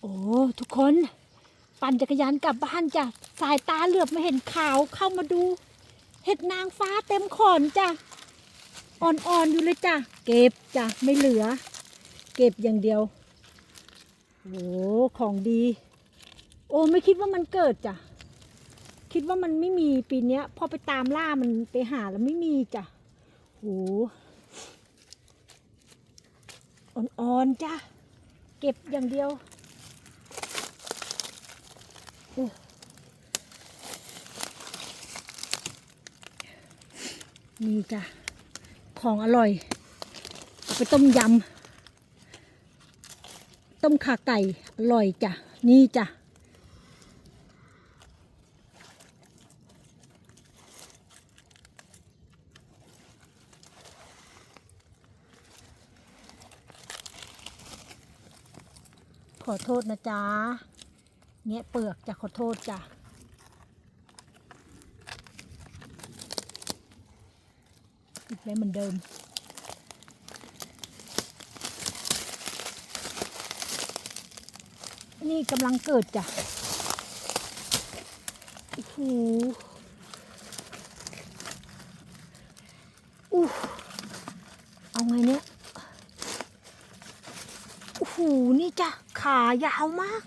โอ้ทุกคน ปั่นจักรยานกลับบ้านจ้ะสายตาเหลือบมาเห็นขาวเข้ามาดู เห็ดนางฟ้าเต็มขอนจ้ะอ่อนๆอยู่เลยจ้ะเก็บจ้ะไม่เหลือ เก็บอย่างเดียวโอ้ของดี โอ้ไม่คิดว่ามันเกิดจ้ะคิดว่ามันไม่มีปีเนี้ยพอไปตามล่ามันไปหาแล้วไม่มีจ้ะโอ้อ่อนๆจ้ะ เก็บอย่างเดียว นี่จ้ะ ของอร่อยเอาไปต้มยำ ต้มขาไก่ อร่อยจ้ะ นี่จ้ะขอโทษนะจ๊ะ เงี้ยเปลือกจะขอโทษจ้ะอีกไว้เหมือนเดิม นี่กำลังเกิดจ้ะโอ้โหอู้เอาไงเนี่ย โอ้โห นี่จ้ะ ขายาวมาก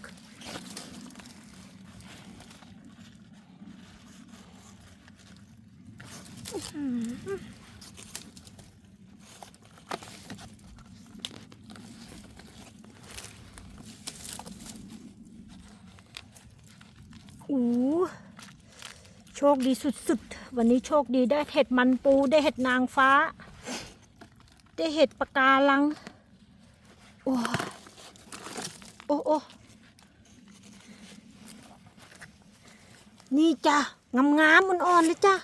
อื้โอ้โหโชคดีสุดๆ วันนี้โชคดีได้เห็ดมันปูได้เห็ดนางฟ้า ได้เห็ดปะการัง โอ้โอ้โอ้นี่จ้ะงามๆอ่อนเลยจ้ะ